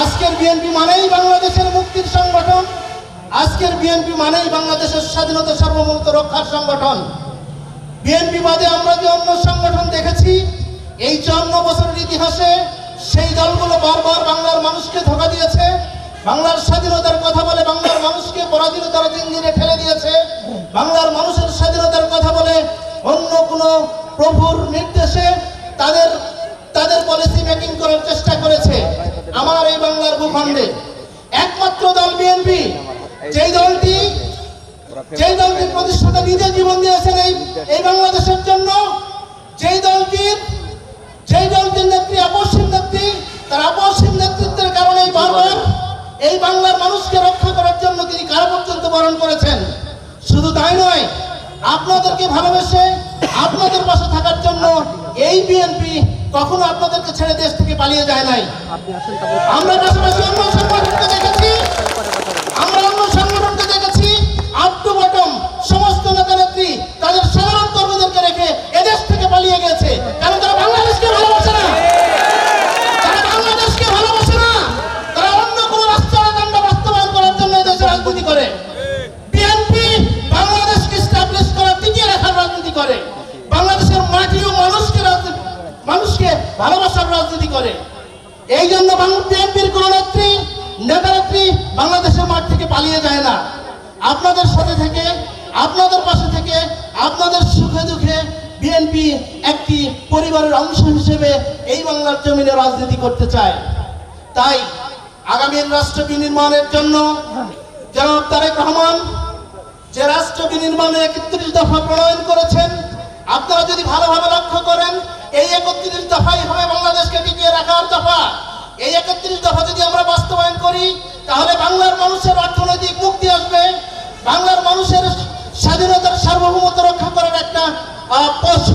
আজকের বিএনপি মানেই বাংলাদেশের মুক্তির সংগঠন। আজকের বিএনপি মানেই বাংলাদেশের স্বাধীনতা সার্বভৌমত্ব রক্ষার সংগঠন। বিএনপি বাদে আমরা যে অন্য সংগঠন দেখেছি, এই চুয়ান্ন বছরের ইতিহাসে সেই দলগুলো বারবার বাংলার মানুষকে ধোকা দিয়েছে, বাংলার স্বাধীনতার কথা বলে বাংলার মানুষকে পরাধীনতার জিঞ্জিরে ঠেলে দিয়েছে, বাংলার মানুষের স্বাধীনতার কথা বলে অন্য কোনো প্রভুর নির্দেশে তাদের তাদের পলিসি মেকিং করার চেষ্টা করেছে আমার এই বাংলার ভূখণ্ডে একমাত্র দল বিএনপি যেই দলটি যেই দলটির প্রতিষ্ঠাতা নিজে জীবন দিয়েছেন এই বাংলাদেশের জন্য যেই দলটির যেই দলটির নেত্রী আপসীন নেত্রী তার আপসীন নেতৃত্বের কারণে বারবার এই বাংলার মানুষকে রক্ষা করার জন্য তিনি কারা পর্যন্ত বরণ করেছেন। শুধু তাই নয় আপনাদেরকে ভালোবেসে আপনাদের পাশে থাকার জন্য এই বিএনপি কখনো আপনাদেরকে ছেড়ে দেশ থেকে পালিয়ে যায় নাই। আমরা পাশাপাশি অন্য সংগঠনকে দেখেছি পালিয়ে যায় না। আপনাদের সাথে থেকে, আপনাদের পাশে থেকে, আপনাদের সুখে দুঃখে বিএনপি একটি পরিবারের অংশ হিসেবে এই বাংলার জমিনে রাজনীতি করতে চায়। তাই আগামীর রাষ্ট্র বিনির্মাণের জন্য জনাব তারেক রহমান যে রাষ্ট্র বিনির্মাণে একত্রিশ দফা প্রণয়ন করেছেন, আপনারা যদি ভালোভাবে লক্ষ্য করেন, এই একত্রিশ দফাই হবে বাংলাদেশকে টিকিয়ে রাখার দফা। এই একত্রিশ দফা যদি আমরা বাস্তবায়ন করি তাহলে বাংলার মানুষের অর্থনৈতিক মুক্তি আসবে। বাংলার মানুষের স্বাধীনতার সার্বভৌমত্ব রক্ষা করার একটা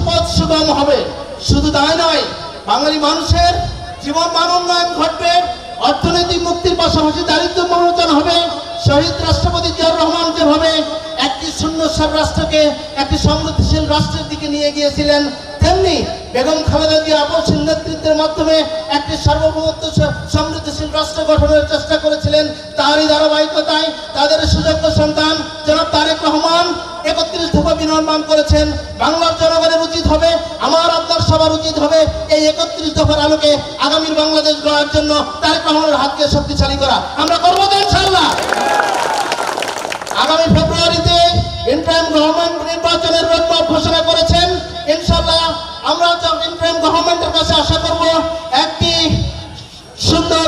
পথ সুগম হবে। শুধু তাই নয়, বাঙালি মানুষের জীবন মান উন্নয়ন ঘটবে, অর্থনৈতিক মুক্তির পাশাপাশি দারিদ্র মোচন হবে, শহীদ রাষ্ট্রপতি জিয়াউর রহমান যেভাবে একটি শূন্যসার রাষ্ট্রকে, একটি সমৃদ্ধিশীল রাষ্ট্রের দিকে নিয়ে গিয়েছিলেন তেমনি বেগম খালেদা জিয়া আপসীন নেতৃত্বের মাধ্যমে একটি সার্বভৌমত্ব সমৃদ্ধিশীল রাষ্ট্র গঠনের চেষ্টা করেছিলেন। তারই ধারাবাহিকতায় তাদের সুযোগ্য সন্তান জনাব তারেক রহমান একত্রিশ দফা বিনির্মাণ করেছেন। বাংলার জনগণের উচিত হবে, আমার আপনার সবার উচিত হবে এই একত্রিশ দফার আলোকে আগামীর বাংলাদেশ গড়ার জন্য তারেক রহমানের হাতকে শক্তিশালী করা। আমরা করব ইনশাল্লাহ আগামী ফেব্রুয়ারিতে ইন্টারিম গভর্নমেন্ট নির্বাচনের রোডম্যাপ ঘোষণা করেছেন। আমরা ইন্টারিম গভর্নমেন্টের কাছে আশা করব একটি সুন্দর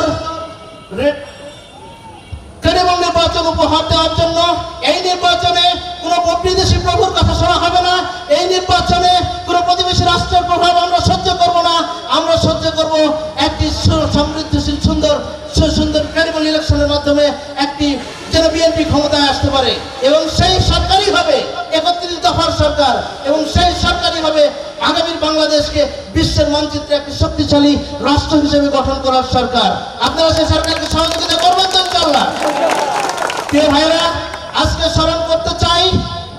ক্রেডিবল নির্বাচন উপহার দেওয়ার জন্য। এই নির্বাচনে কোনো বিদেশি প্রভুর কথা শোনা হবে না। এই নির্বাচনে কোনো প্রতিবেশী রাষ্ট্রের প্রভাব আমরা সহ্য করব না। আমরা সহ্য করব একটি সমৃদ্ধশীল, সুন্দর সুন্দর ক্রেডিবল ইলেকশনের মাধ্যমে একটি যেন বিএনপি ক্ষমতায় আসতে পারে। এবং সেই সরকারই হবে একত্রিশ দফার সরকার। এবং সেই বাংলাদেশকে বিশ্বের মানচিত্রে একটি শক্তিশালী রাষ্ট্র হিসেবে গঠন করার সরকার। আপনারা সেই সরকারকে সহযোগিতা করবেন তো ইনশাল্লাহ প্রিয় ভাইরা আজকে স্মরণ করতে চাই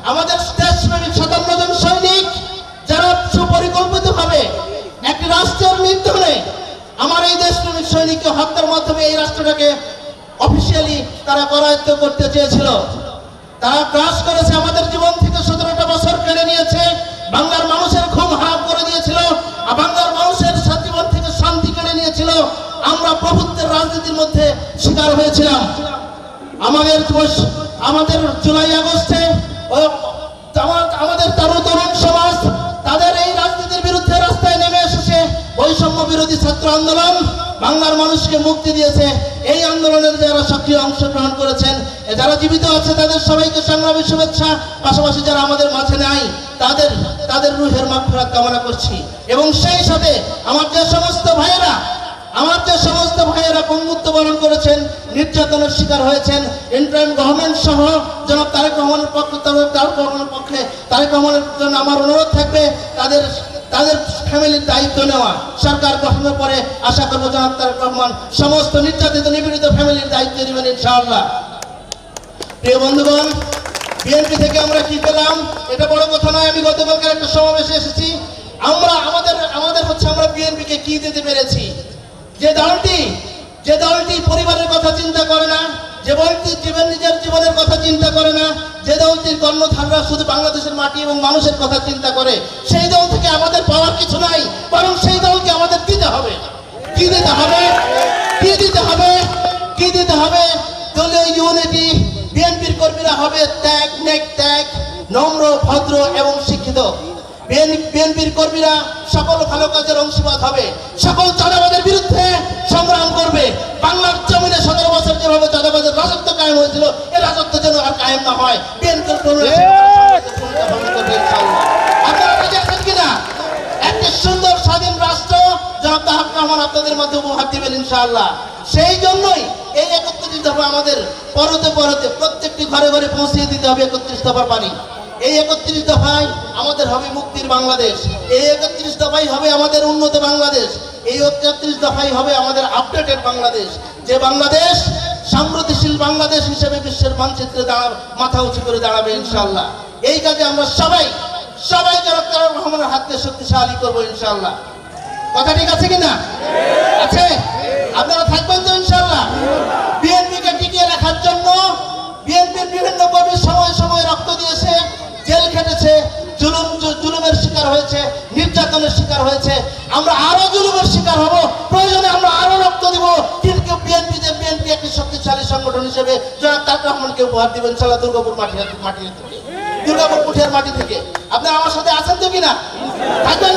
আমাদের দেশপ্রেমিক সাতান্ন জন সৈনিক যারা সুপরিকল্পিত ভাবে একটি রাষ্ট্রের নির্ধারণে আমার এই দেশপ্রেমিক সৈনিককে হত্যার মাধ্যমে এই রাষ্ট্রটাকে অফিসিয়ালি তারা করায়ত্ত করতে চেয়েছিল। তারা গ্রাস করেছে আমাদের জীবন থেকে সতেরোটা বছর কেড়ে নিয়েছে বাংলার মানুষের ঘুম হারাম করে দিয়েছিল আর বাংলার মানুষের সা- জীবন থেকে শান্তি কেড়ে নিয়েছিল আমরা প্রভুত্বের রাজনীতির মধ্যে শিকার হয়েছিলাম আমাদের দোষ- আমাদের জুলাই আগস্টে আমাদের তরুণ তরুণ সমাজ, তাদের এই রাজনীতির বিরুদ্ধে রাস্তায় নেমে এসেছে বৈষম্য বিরোধী ছাত্র আন্দোলন। বাংলার মানুষকে মুক্তি দিয়েছে এই আন্দোলনের যারা সক্রিয় অংশগ্রহণ করেছেন যারা জীবিত আছে, তাদের সবাইকে সংগ্রামী শুভেচ্ছা। পাশাপাশি যারা আমাদের মাঝে নাই, তাদের তাদের রুহের মাগফিরাত কামনা করছি। এবং সেই সাথে আমার যে সমস্ত ভাইয়েরা আমার যে সমস্ত ভাইয়েরা পঙ্গুত্ব বরণ করেছেন, নির্যাতনের শিকার হয়েছেন, ইন্টারিম গভর্নমেন্ট সহ জনাব তারেক রহমানের পক্ষে তারেক রহমানের পক্ষে, তারেক রহমানের জন্য আমার অনুরোধ থাকবে, তাদের তাদের ফ্যামিলির দায়িত্ব নেওয়া। সরকার গঠনের পরে আশা করব জনাব তারেক রহমান সমস্ত নির্যাতিত, নিপীড়িত ফ্যামিলির দায়িত্ব নেবেন ইনশাআল্লাহ। প্রিয় বন্ধুগণ বিএনপি থেকে আমরা কি পেলাম? এটা বড় কথা নয়, আমি গতকালকে একটা সমাবেশে এসেছি। আমরা, আমাদের আমাদের হচ্ছে আমরা বিএনপিকে কি দিতে পেরেছি? যে দলটি যে দলটি পরিবারের কথা চিন্তা করে না, যে দলটি জীবন নিজের জীবনের কথা চিন্তা করে না, যে দলটির কর্ণধাররা শুধু বাংলাদেশের মাটি এবং মানুষের কথা চিন্তা করে, সেই দল থেকে আমাদের পাওয়ার কিছু নাই, বরং সেই দলকে আমাদের দিতে হবে। কি দিতে হবে? কি দিতে হবে? কি দিতে হবে? দলীয় ইউনিটি, বিএনপির কর্মীরা হবে ত্যাগ, নেক ত্যাগ, নম্র, ভদ্র এবং শিক্ষিত। বিএনপির কর্মীরা সকল ভালো কাজের অংশীবাদ হবে। সকল চাঁদাবাদের বিরুদ্ধে সংগ্রাম করবে। বাংলার জমিনে সতেরো বছর যেভাবে চাঁদাবাদের রাজত্ব কায়েম হয়েছিল এ রাজত্ব যেন আর কায়েম না হয়। বিএনপির কর্মীরা একটি সুন্দর স্বাধীন রাষ্ট্র জনাব তাহাক রহমান আপনাদের মধ্যে উপহার দিবেন ইনশাআল্লাহ। সেই জন্যই এই একত্রিশ দফা আমাদের পরতে পরতে প্রত্যেকটি ঘরে ঘরে পৌঁছিয়ে দিতে হবে একত্রিশ দফা পানি। এই একত্রিশ দফায় আমাদের হবে মুক্তির বাংলাদেশ। এই একত্রিশ দফাই হবে আমাদের উন্নত বাংলাদেশ। এই একত্রিশ দফাই হবে আমাদের আপডেটেড বাংলাদেশ। যে বাংলাদেশ সমৃদ্ধিশীল বাংলাদেশ হিসেবে বিশ্বের মানচিত্রে দাঁড়া মাথা উঁচু করে দাঁড়াবে ইনশাল্লাহ এই কাজে আমরা সবাই সবাই জনাব তারেক রহমানের হাতকে শক্তিশালী করব ইনশাল্লাহ কথা ঠিক আছে কিনা? হয়েছে, নির্যাতনের শিকার হয়েছে। আমরা আরও জুলুমের শিকার হব, প্রয়োজনে আমরা আরও রক্ত দিব। কিন্তু বিএনপি যে বিএনপি একটি শক্তিশালী সংগঠন হিসেবে জনাব তার রহমানকে উপহার দিবেন সালা দুর্গাপুর মাটি মাটি থেকে। দুর্গাপুর পুঠিয়ার মাটি থেকে। আপনি আমার সাথে আছেন তো কিনা? থাকবেন